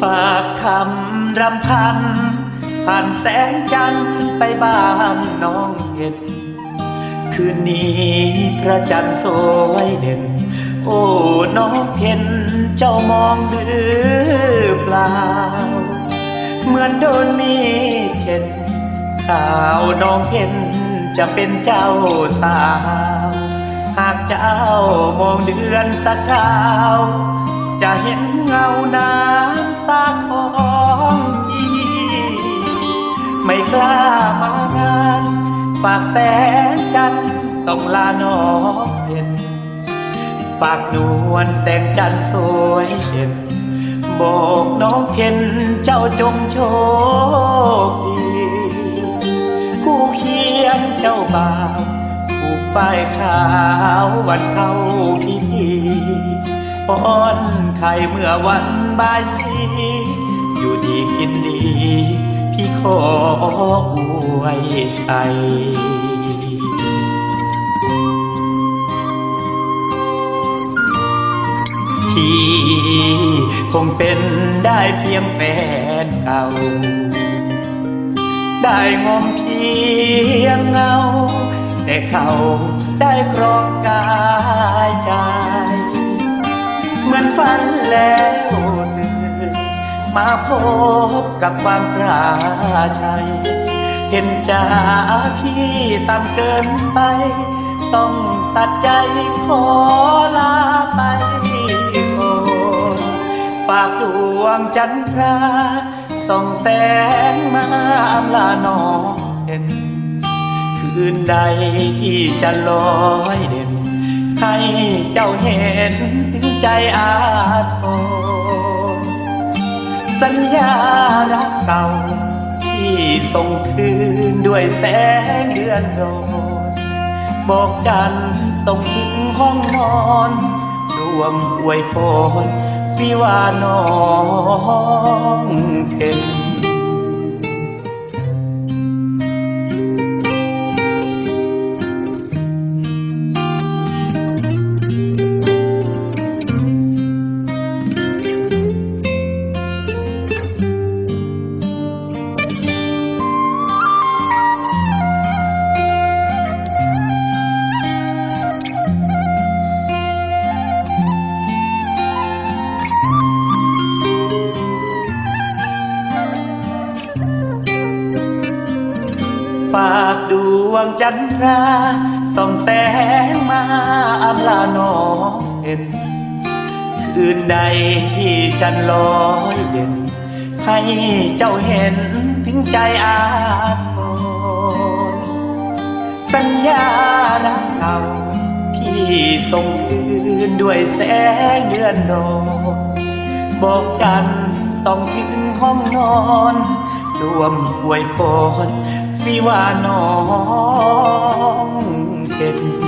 ฝากคำรำพัน ผ่านแสงจันทร์ไปบ้านน้องเห็ด คืนนี้พระจันทร์สวยเด่น โอ้น้องเห็นเจ้ามองหรือเปล่า เหมือนโดนมีเข็นข่าวน้องเห็นจะเป็นเจ้าสาว หากเจ้ามองเดือนสักคราว จะเห็น เงาน้ำตาของพี่ ไม่กล้ามางานฝากแสงจันต้องลาน้องเห็นฝากนวลแสงจันสวยเด่นบอกน้องเพ็ญเจ้าจงโชคดีคู่เคียงเจ้าบ่าวผูกป้ายขาววันเข้าพิธี ป้อนไข่เมื่อวันบ่ายสีอยู่ดีกินดี พี่ขออวยชัยที่คงเป็นได้เพียงแฟนเก่า ได้งอมเพียงเงา แต่เขาได้ครองกายใจันแล้วตื่นมาพบกับความปราชัย เห็นจ่าพี่ต่ำเกินไป ต้องตัดใจขอลาไปก่อนฝากดวงจันทราส่องแสงมาอำลาน้องเห็น คืนใดที่จะลอยเด่น ให้เจ้าเห็นถึงใจอาทรสัญญารักเก่า ที่ส่งคืนด้วยแสงเดือนรอนบอกกันส่งถึงห้องนอนรวมอวยพรวิวาน้องเพ็ญ ดวงจันทราส่องแสงมาอำลาน้องเห็นคืนใดที่จันลอยเด่น ให้เจ้าเห็นถึงใจอาทรสัญญารักเก่าพี่ส่งคืนด้วยแสงเดือนนอนบอกจันต้องถึงห้องนอนรวมอวยพร วิวาน้องเป็น